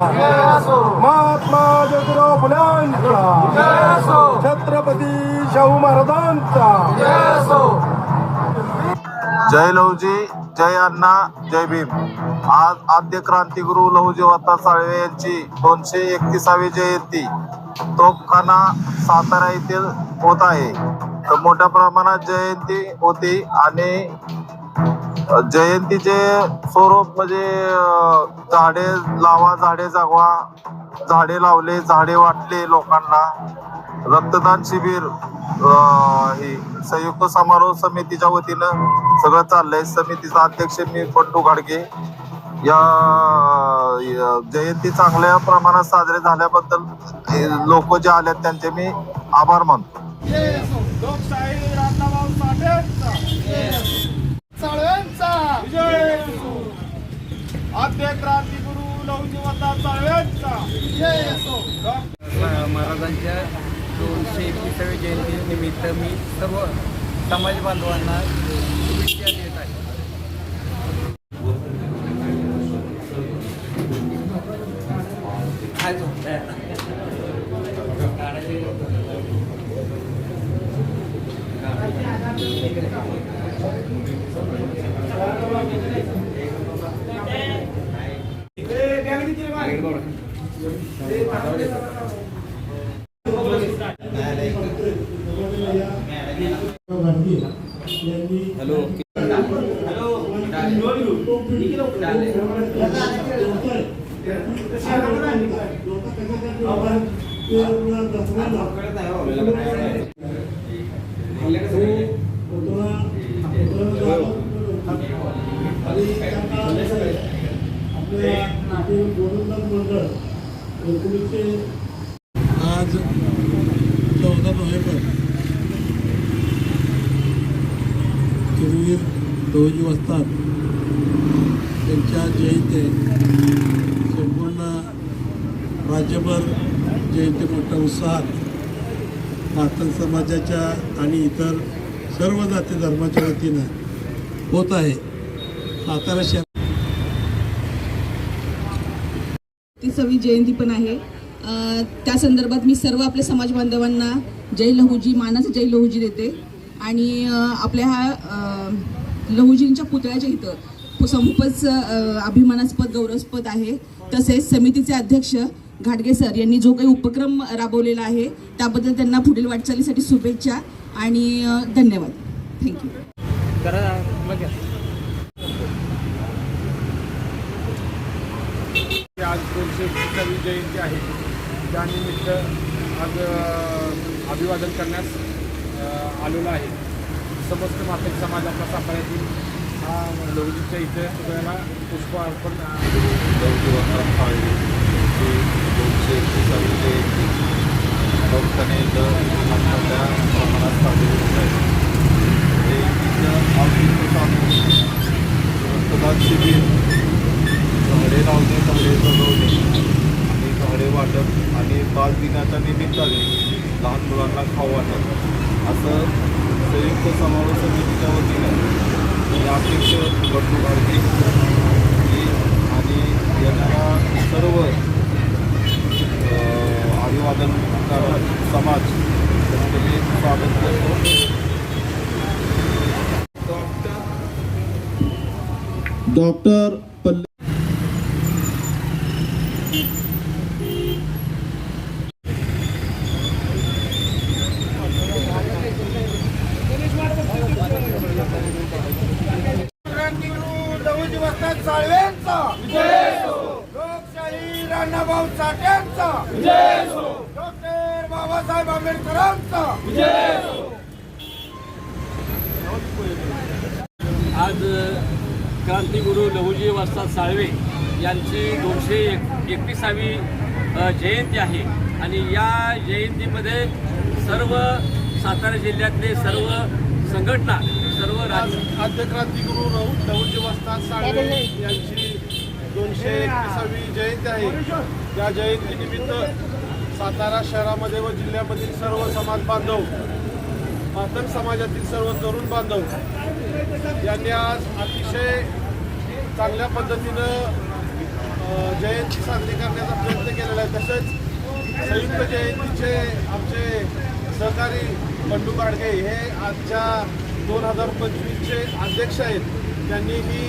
महात्मा ज्योतिराव फुल्यांचा छत्रपती शाहू महाराजांचा. जय लहुजी जय अण्णा जय भीम. आज आद्य क्रांतिगुरु लहुजी वत्ता साळवे यांची दोनशे एकतीसावी जयंती तोफखाना सातारा येथील होत आहे. तर मोठ्या प्रमाणात जयंती होती आणि जयंतीचे स्वरूप म्हणजे झाडे लावा झाडे जागवा झाडे लावले झाडे वाटले लोकांना. रक्तदान शिबिर हे संयुक्त समारोह समितीच्या वतीनं सगळं चाललंय. समितीचा अध्यक्ष मी बंडू घाडगे. या या जयंती चांगल्या प्रमाणात साजरे झाल्याबद्दल लोक जे आले त्यांचे मी आभार मानतो. आद्य क्रांतिगुरु लहुजी वत्ता साळव्यांचा महाराजांच्या दोनशे एकविसाव्या जयंती निमित्त मी सर्व समाज बांधवांना शुभेच्छा देत आहे. हॅलो आपले नाते गोविंद मंडळ आज चौदा नोव्हेंबर. किरवीर दोजी वस्तात त्यांच्या जयंती संपूर्ण राज्यभर जयंती मोठ्या उत्साहात मातंग समाजाच्या आणि इतर सर्व जाती धर्माच्या वतीनं होत आहे. सातारा शहर सत्तीसावी जयंती पण आहे. त्या संदर्भात मी सर्व आपल्या समाज बांधवांना जय लहुजी मानाचं जय लहुजी देते. आणि आपल्या ह्या लहूजींच्या लहुजींच्या पुतळ्याच्या इथं पु- अभिमानास्पद गौरवस्पद आहे. तसेच समितीचे अध्यक्ष घाटगे सर यांनी जो काही उपक्रम राबवलेला आहे त्याबद्दल त्यांना पुढील वाटचालीसाठी शुभेच्छा आणि धन्यवाद. थँक्यू आज दोनशे एकविसावी जयंती आहे. त्यानिमित्त आज अभिवादन करण्यास आलेलं आलेलो आहे. समस्त मातक समाज आपला साताऱ्यातील हा लवजीच्या इथे सगळ्याला पुष्प अर्पण दोनशे एकविसावी जयंती इथं मोठ्या प्रमाणात साजरी होत आहे. जयंतीचं औचित्य शिबिर गावचे लावणे सजवले आणि झाडे वाटप आणि बाल दिनाच्या निमित्ताने लहान मुलांना खाऊ वाटप. असं संयुक्त समारोह समितीच्या वतीनं मी अध्यक्ष बंडू भारती आणि यांना सर्व अभिवादनकार अभिवादन समाज मी स्वागत करतो. डॉक्टर पल्ले क्रांतिगुरु लहुजी वस्ताद साळवेंचा लोकशाही राणाभाऊ साठ्यांचा डॉक्टर बाबासाहेब आंबेडकरांचा आज क्रांतिगुरू लहुजी वस्ताद साळवे यांची दोनशे एक एकविसावी अ, जयंती आहे. आणि या जयंतीमध्ये सर्व सातारा जिल्ह्यातले सर्व संघटना सर्व राज्य आद्य क्रांतिगुरु लहुजी वस्ताद साळवे यांची दोनशे एकविसावी जयंती आहे. या जयंतीनिमित्त सातारा शहरामध्ये व जिल्ह्यामधील सर्व समाज बांधव मातंग समाजातील सर्व तरुण बांधव यांनी आज अतिशय चांगल्या पद्धतीनं जयंती साजरी करण्याचा संयुक्त जयंतीचे आमचे सहकारी बंडू गाडगे हे आजच्या दोन हजार पंचवीसचे अध्यक्ष आहेत. त्यांनी ही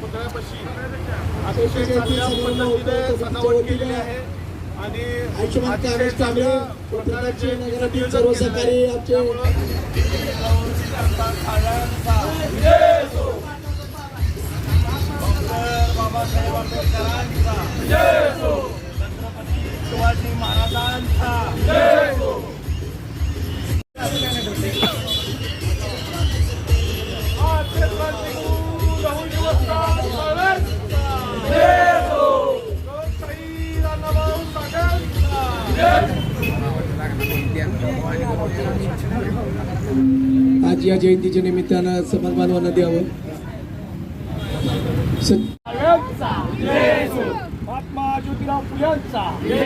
पुतळ्यापाशी अतिशय चांगल्या पद्धतीने सजावट केलेली आहे. आणि आयुष्यमान अतिशय चांगल्या प्रत्येकाचे प्रकारचे बाबासाहेब छत्रपती शिवाजी महाराजांचा आज या जयंतीच्या निमित्तानं समाज बांधवांना द्यावं सत- महात्मा